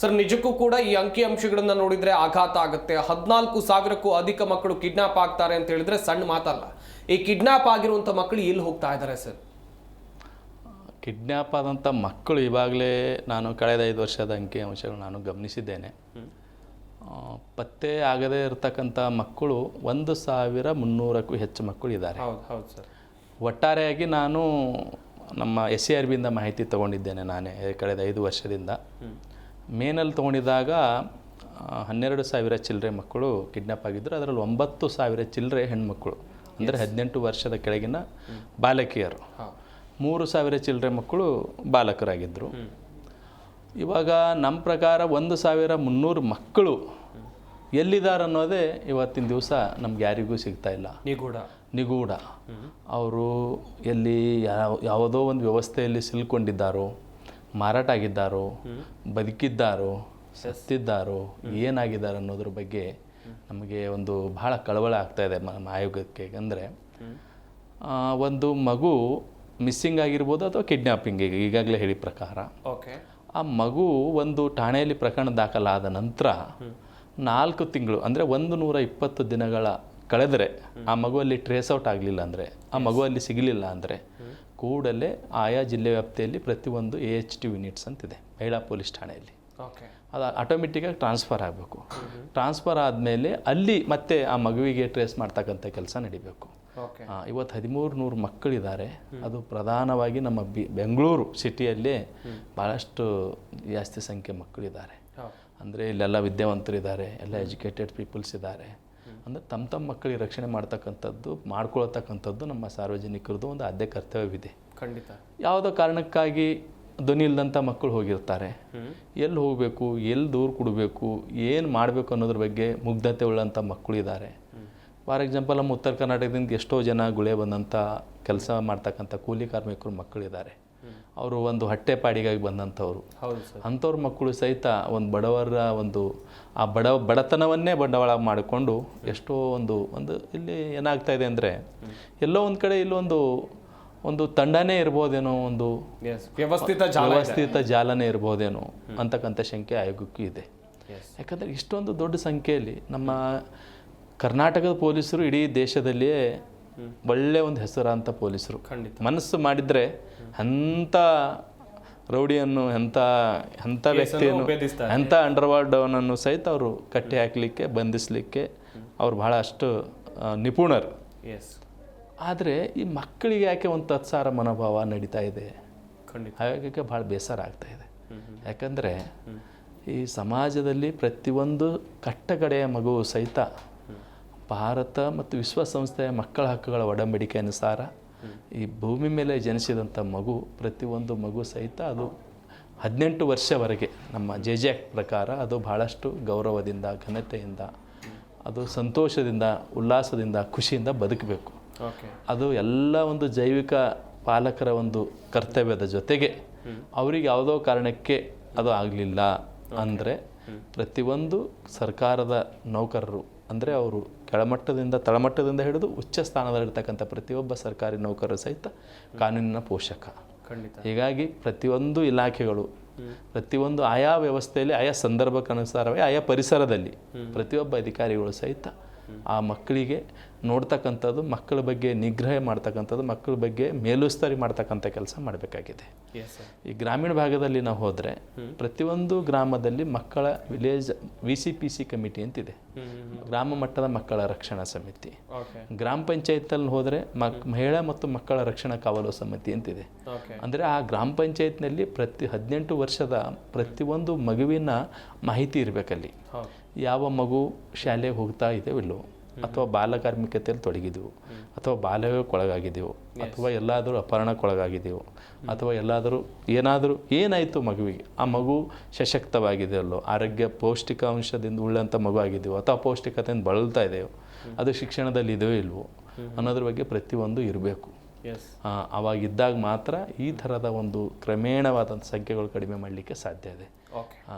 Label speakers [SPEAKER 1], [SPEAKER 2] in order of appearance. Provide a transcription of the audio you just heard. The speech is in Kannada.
[SPEAKER 1] ಸರ್ ನಿಜಕ್ಕೂ ಕೂಡ ಈ ಅಂಕಿ ಅಂಶಗಳನ್ನ ನೋಡಿದ್ರೆ ಆಘಾತ ಆಗುತ್ತೆ. ಹದಿನಾಲ್ಕು ಸಾವಿರಕ್ಕೂ ಅಧಿಕ ಮಕ್ಕಳು ಕಿಡ್ನಾಪ್ ಆಗ್ತಾರೆ ಅಂತ ಹೇಳಿದ್ರೆ ಸಣ್ಣ ಮಾತಲ್ಲ. ಈ ಕಿಡ್ನಾಪ್ ಆಗಿರುವಂತ ಮಕ್ಕಳು ಎಲ್ಲಿ ಹೋಗ್ತಾ ಇದ್ದಾರೆ ಸರ್?
[SPEAKER 2] ಕಿಡ್ನ್ಯಾಪ್ ಆದಂಥ ಮಕ್ಕಳು ಇವಾಗಲೇ ನಾನು ಕಳೆದ ಐದು ವರ್ಷದ ಅಂಕಿ ಅಂಶಗಳು ನಾನು ಗಮನಿಸಿದ್ದೇನೆ. ಪತ್ತೆ ಆಗದೇ ಇರತಕ್ಕಂಥ ಮಕ್ಕಳು ಒಂದು ಸಾವಿರ ಮುನ್ನೂರಕ್ಕೂ ಹೆಚ್ಚು ಮಕ್ಕಳು ಇದ್ದಾರೆ.
[SPEAKER 1] ಹೌದು ಹೌದು ಸರ್.
[SPEAKER 2] ಒಟ್ಟಾರೆಯಾಗಿ ನಾನು ನಮ್ಮ ಎಸ್ ಸಿ ಆರ್ ಬಿಯಿಂದ ಮಾಹಿತಿ ತಗೊಂಡಿದ್ದೇನೆ ನಾನೇ ಕಳೆದ ಐದು ವರ್ಷದಿಂದ. ಮೇನಲ್ಲಿ ತೊಗೊಂಡಿದ್ದಾಗ ಹನ್ನೆರಡು ಸಾವಿರ ಚಿಲ್ಲರೆ ಮಕ್ಕಳು ಕಿಡ್ನಾಪ್ ಆಗಿದ್ದರು ಅದರಲ್ಲಿ ಒಂಬತ್ತು ಸಾವಿರ ಚಿಲ್ಲರೆ ಹೆಣ್ಮಕ್ಳು ಅಂದರೆ ಹದಿನೆಂಟು ವರ್ಷದ ಕೆಳಗಿನ ಬಾಲಕಿಯರು. ಮೂರು ಸಾವಿರ ಚಿಲ್ಲರೆ ಮಕ್ಕಳು ಬಾಲಕರಾಗಿದ್ದರು ಇವಾಗ ನಮ್ಮ ಪ್ರಕಾರ ಒಂದು ಸಾವಿರ ಮುನ್ನೂರು ಮಕ್ಕಳು ಎಲ್ಲಿದ್ದಾರೆ ಅನ್ನೋದೇ ಇವತ್ತಿನ ದಿವಸ ನಮ್ಗೆ ಯಾರಿಗೂ ಸಿಗ್ತಾ ಇಲ್ಲ.
[SPEAKER 1] ನಿಗೂಢ.
[SPEAKER 2] ನಿಗೂಢ. ಅವರು ಎಲ್ಲಿ ಯಾವ ಯಾವುದೋ ಒಂದು ವ್ಯವಸ್ಥೆಯಲ್ಲಿ ಸಿಲ್ಕೊಂಡಿದ್ದಾರೋ ಮಾರಾಟ ಆಗಿದ್ದಾರೋ ಬದುಕಿದ್ದಾರೋ ಸತ್ತಿದ್ದಾರೋ ಏನಾಗಿದ್ದಾರೆ ಅನ್ನೋದ್ರ ಬಗ್ಗೆ ನಮಗೆ ಒಂದು ಬಹಳ ಕಳವಳ ಆಗ್ತಾ ಇದೆ ಆಯೋಗಕ್ಕೆ. ಅಂದರೆ ಒಂದು ಮಗು ಮಿಸ್ಸಿಂಗ್ ಆಗಿರ್ಬೋದು ಅಥವಾ ಕಿಡ್ನಾಪಿಂಗ್ ಈಗ ಈಗಾಗಲೇ ಹೇಳಿ ಪ್ರಕಾರ.
[SPEAKER 1] ಓಕೆ.
[SPEAKER 2] ಆ ಮಗು ಒಂದು ಠಾಣೆಯಲ್ಲಿ ಪ್ರಕರಣ ದಾಖಲಾದ ನಂತರ ನಾಲ್ಕು ತಿಂಗಳು ಅಂದರೆ ಒಂದು ನೂರ ಇಪ್ಪತ್ತು ದಿನಗಳ ಕಳೆದರೆ ಆ ಮಗುವಲ್ಲಿ ಟ್ರೇಸ್ ಔಟ್ ಆಗಲಿಲ್ಲ ಅಂದರೆ ಆ ಮಗುವಲ್ಲಿ ಸಿಗಲಿಲ್ಲ ಅಂದರೆ ಕೂಡಲೇ ಆಯಾ ಜಿಲ್ಲೆ ವ್ಯಾಪ್ತಿಯಲ್ಲಿ ಪ್ರತಿಯೊಂದು ಎ ಎಚ್ ಟಿ ಯೂನಿಟ್ಸ್ ಅಂತಿದೆ ಮಹಿಳಾ ಪೊಲೀಸ್ ಠಾಣೆಯಲ್ಲಿ.
[SPEAKER 1] ಓಕೆ
[SPEAKER 2] ಅದು ಆಟೋಮೆಟಿಕ್ಕಾಗಿ ಟ್ರಾನ್ಸ್ಫರ್ ಆಗಬೇಕು. ಟ್ರಾನ್ಸ್ಫರ್ ಆದಮೇಲೆ ಅಲ್ಲಿ ಮತ್ತೆ ಆ ಮಗುವಿಗೆ ಟ್ರೇಸ್ ಮಾಡ್ತಕ್ಕಂಥ ಕೆಲಸ ನಡಿಬೇಕು. ಇವತ್ತು ಹದಿಮೂರು ನೂರು ಮಕ್ಕಳಿದ್ದಾರೆ. ಅದು ಪ್ರಧಾನವಾಗಿ ನಮ್ಮ ಬಿ ಬೆಂಗಳೂರು ಸಿಟಿಯಲ್ಲಿ ಭಾಳಷ್ಟು ಜಾಸ್ತಿ ಸಂಖ್ಯೆ ಮಕ್ಕಳಿದ್ದಾರೆ. ಅಂದರೆ ಇಲ್ಲೆಲ್ಲ ವಿದ್ಯಾವಂತರಿದ್ದಾರೆ ಎಲ್ಲ ಎಜುಕೇಟೆಡ್ ಪೀಪಲ್ಸ್ ಇದ್ದಾರೆ. ಅಂದರೆ ತಮ್ಮ ತಮ್ಮ ಮಕ್ಕಳಿಗೆ ರಕ್ಷಣೆ ಮಾಡ್ತಕ್ಕಂಥದ್ದು ಮಾಡ್ಕೊಳ್ತಕ್ಕಂಥದ್ದು ನಮ್ಮ ಸಾರ್ವಜನಿಕರದ್ದು ಒಂದು ಆದ್ಯ ಕರ್ತವ್ಯವಿದೆ.
[SPEAKER 1] ಖಂಡಿತ.
[SPEAKER 2] ಯಾವುದೋ ಕಾರಣಕ್ಕಾಗಿ ಧ್ವನಿ ಇಲ್ಲದಂಥ ಮಕ್ಕಳು ಹೋಗಿರ್ತಾರೆ. ಎಲ್ಲಿ ಹೋಗಬೇಕು ಎಲ್ಲಿ ದೂರು ಕೊಡಬೇಕು ಏನು ಮಾಡಬೇಕು ಅನ್ನೋದ್ರ ಬಗ್ಗೆ ಮುಗ್ಧತೆ ಉಳ್ಳಂಥ ಮಕ್ಕಳು ಇದ್ದಾರೆ. ಫಾರ್ ಎಕ್ಸಾಂಪಲ್ ನಮ್ಮ ಉತ್ತರ ಕರ್ನಾಟಕದಿಂದ ಎಷ್ಟೋ ಜನ ಗುಳೆ ಬಂದಂಥ ಕೆಲಸ ಮಾಡ್ತಕ್ಕಂಥ ಕೂಲಿ ಕಾರ್ಮಿಕರು ಮಕ್ಕಳಿದ್ದಾರೆ. ಅವರು ಒಂದು ಹಟ್ಟೆಪಾಡಿಗಾಗಿ ಬಂದಂಥವ್ರು.
[SPEAKER 1] ಹೌದು ಸರ್.
[SPEAKER 2] ಅಂಥವ್ರ ಮಕ್ಕಳು ಸಹಿತ ಒಂದು ಬಡವರ ಒಂದು ಆ ಬಡ ಬಡತನವನ್ನೇ ಬಂಡವಾಳ ಮಾಡಿಕೊಂಡು ಎಷ್ಟೋ ಒಂದು ಒಂದು ಇಲ್ಲಿ ಏನಾಗ್ತಾ ಇದೆ ಅಂದರೆ ಎಲ್ಲೋ ಒಂದು ಕಡೆ ಇಲ್ಲೊಂದು ಒಂದು ತಂಡನೇ ಇರ್ಬೋದೇನೋ ಒಂದು
[SPEAKER 1] ವ್ಯವಸ್ಥಿತ
[SPEAKER 2] ವ್ಯವಸ್ಥಿತ ಜಾಲನೇ ಇರ್ಬೋದೇನೋ ಅಂತಕ್ಕಂಥ ಶಂಕೆ ಆಯೋಗಕ್ಕೂ ಇದೆ. ಯಾಕಂದರೆ ಇಷ್ಟೊಂದು ದೊಡ್ಡ ಸಂಖ್ಯೆಯಲ್ಲಿ ನಮ್ಮ ಕರ್ನಾಟಕದ ಪೊಲೀಸರು ಇಡೀ ದೇಶದಲ್ಲಿಯೇ ಒಳ್ಳೆ ಒಂದು ಹೆಸರಾಂತ ಪೊಲೀಸರು.
[SPEAKER 1] ಖಂಡಿತ.
[SPEAKER 2] ಮನಸ್ಸು ಮಾಡಿದರೆ ಅಂಥ ರೌಡಿಯನ್ನು ಎಂಥ ಎಂಥ ವ್ಯಕ್ತಿಯನ್ನು. ಎಂಥ ಅಂಡರ್ವರ್ಲ್ಡ್ ಅವನನ್ನು ಸಹಿತ ಅವರು ಕಟ್ಟಿ ಹಾಕಲಿಕ್ಕೆ ಬಂಧಿಸಲಿಕ್ಕೆ ಅವ್ರು ಬಹಳಷ್ಟು ನಿಪುಣರು.
[SPEAKER 1] ಎಸ್
[SPEAKER 2] ಆದರೆ ಈ ಮಕ್ಕಳಿಗೆ ಯಾಕೆ ಒಂದು ತತ್ಸಾರ ಮನೋಭಾವ ನಡೀತಾ ಇದೆ?
[SPEAKER 1] ಖಂಡಿತ.
[SPEAKER 2] ಆಯೋಗಕ್ಕೆ ಭಾಳ ಬೇಸರ ಆಗ್ತಾ ಇದೆ. ಯಾಕಂದರೆ ಈ ಸಮಾಜದಲ್ಲಿ ಪ್ರತಿಯೊಂದು ಕಟ್ಟಕಡೆಯ ಮಗು ಸಹಿತ ಭಾರತ ಮತ್ತು ವಿಶ್ವಸಂಸ್ಥೆಯ ಮಕ್ಕಳ ಹಕ್ಕುಗಳ ಒಡಂಬಡಿಕೆ ಅನುಸಾರ ಈ ಭೂಮಿ ಮೇಲೆ ಜನಿಸಿದಂಥ ಮಗು ಪ್ರತಿಯೊಂದು ಮಗು ಸಹಿತ ಅದು ಹದಿನೆಂಟು ವರ್ಷವರೆಗೆ ನಮ್ಮ ಜೆ ಜೆ ಆಕ್ಟ್ ಪ್ರಕಾರ ಅದು ಭಾಳಷ್ಟು ಗೌರವದಿಂದ ಘನತೆಯಿಂದ ಅದು ಸಂತೋಷದಿಂದ ಉಲ್ಲಾಸದಿಂದ ಖುಷಿಯಿಂದ ಬದುಕಬೇಕು. ಅದು ಎಲ್ಲ ಒಂದು ಜೈವಿಕ ಪಾಲಕರ ಒಂದು ಕರ್ತವ್ಯದ ಜೊತೆಗೆ ಅವರಿಗೆ ಯಾವುದೋ ಕಾರಣಕ್ಕೆ ಅದು ಆಗಲಿಲ್ಲ ಅಂದರೆ ಪ್ರತಿಯೊಂದು ಸರ್ಕಾರದ ನೌಕರರು ಅಂದರೆ ಅವರು ಕೆಳಮಟ್ಟದಿಂದ ತಳಮಟ್ಟದಿಂದ ಹಿಡಿದು ಉಚ್ಚ ಸ್ಥಾನದಲ್ಲಿರ್ತಕ್ಕಂಥ ಪ್ರತಿಯೊಬ್ಬ ಸರ್ಕಾರಿ ನೌಕರರು ಸಹಿತ ಕಾನೂನಿನ ಪೋಷಕ.
[SPEAKER 1] ಖಂಡಿತ.
[SPEAKER 2] ಹೀಗಾಗಿ ಪ್ರತಿಯೊಂದು ಇಲಾಖೆಗಳು ಪ್ರತಿಯೊಂದು ಆಯಾ ವ್ಯವಸ್ಥೆಯಲ್ಲಿ ಆಯಾ ಸಂದರ್ಭಕ್ಕನುಸಾರವೇ ಆಯಾ ಪರಿಸರದಲ್ಲಿ ಪ್ರತಿಯೊಬ್ಬ ಅಧಿಕಾರಿಗಳು ಸಹಿತ ಆ ಮಕ್ಕಳಿಗೆ ನೋಡ್ತಕ್ಕಂಥದ್ದು ಮಕ್ಕಳ ಬಗ್ಗೆ ನಿಗ್ರಹ ಮಾಡ್ತಕ್ಕಂಥದ್ದು ಮಕ್ಕಳ ಬಗ್ಗೆ ಮೇಲುಸ್ತರಿ ಮಾಡ್ತಕ್ಕಂಥ ಕೆಲಸ ಮಾಡಬೇಕಾಗಿದೆ. ಈ ಗ್ರಾಮೀಣ ಭಾಗದಲ್ಲಿ ನಾವು ಹೋದರೆ ಪ್ರತಿಯೊಂದು ಗ್ರಾಮದಲ್ಲಿ ಮಕ್ಕಳ village V C P C committee ಅಂತಿದೆ. ಗ್ರಾಮ ಮಟ್ಟದ ಮಕ್ಕಳ ರಕ್ಷಣಾ ಸಮಿತಿ. ಗ್ರಾಮ ಪಂಚಾಯತ್ನಲ್ಲಿ ಹೋದರೆ ಮಕ್ ಮಹಿಳಾ ಮತ್ತು ಮಕ್ಕಳ ರಕ್ಷಣಾ ಕಾವಲು ಸಮಿತಿ ಅಂತಿದೆ. ಅಂದರೆ ಆ ಗ್ರಾಮ ಪಂಚಾಯತ್ನಲ್ಲಿ ಪ್ರತಿ ಹದಿನೆಂಟು ವರ್ಷದ ಪ್ರತಿಯೊಂದು ಮಗುವಿನ ಮಾಹಿತಿ ಇರಬೇಕಲ್ಲಿ. ಯಾವ ಮಗು ಶಾಲೆಗೆ ಹೋಗ್ತಾ ಇದೆಯೋ ಇಲ್ವೋ ಅಥವಾ ಬಾಲಕಾರ್ಮಿಕತೆಯಲ್ಲಿ ತೊಡಗಿದೆವು ಅಥವಾ ಬಾಲ್ಯಕ್ಕೊಳಗಾಗಿದ್ದೆವು ಅಥವಾ ಎಲ್ಲಾದರೂ ಅಪಹರಣಕ್ಕೊಳಗಾಗಿದ್ದೆವು ಅಥವಾ ಎಲ್ಲಾದರೂ ಏನಾದರೂ ಏನಾಯಿತು ಮಗುವಿಗೆ ಆ ಮಗು ಸಶಕ್ತವಾಗಿದೆಯಲ್ಲೋ ಆರೋಗ್ಯ ಪೌಷ್ಟಿಕಾಂಶದಿಂದ ಉಳ್ಳಂಥ ಮಗು ಆಗಿದೆಯೋ ಅಥವಾ ಪೌಷ್ಟಿಕತೆಯಿಂದ ಬಳಲ್ತಾ ಇದೆಯೋ ಅದು ಶಿಕ್ಷಣದಲ್ಲಿ ಇದೆಯೋ ಇಲ್ವೋ ಅನ್ನೋದ್ರ ಬಗ್ಗೆ ಪ್ರತಿಯೊಂದು ಇರಬೇಕು. ಅವಾಗಿದ್ದಾಗ ಮಾತ್ರ ಈ ಥರದ ಒಂದು ಕ್ರಮೇಣವಾದಂಥ ಸಂಖ್ಯೆಗಳು ಕಡಿಮೆ ಮಾಡಲಿಕ್ಕೆ ಸಾಧ್ಯ ಇದೆ.
[SPEAKER 1] ಓಕೆ
[SPEAKER 2] ಹಾಂ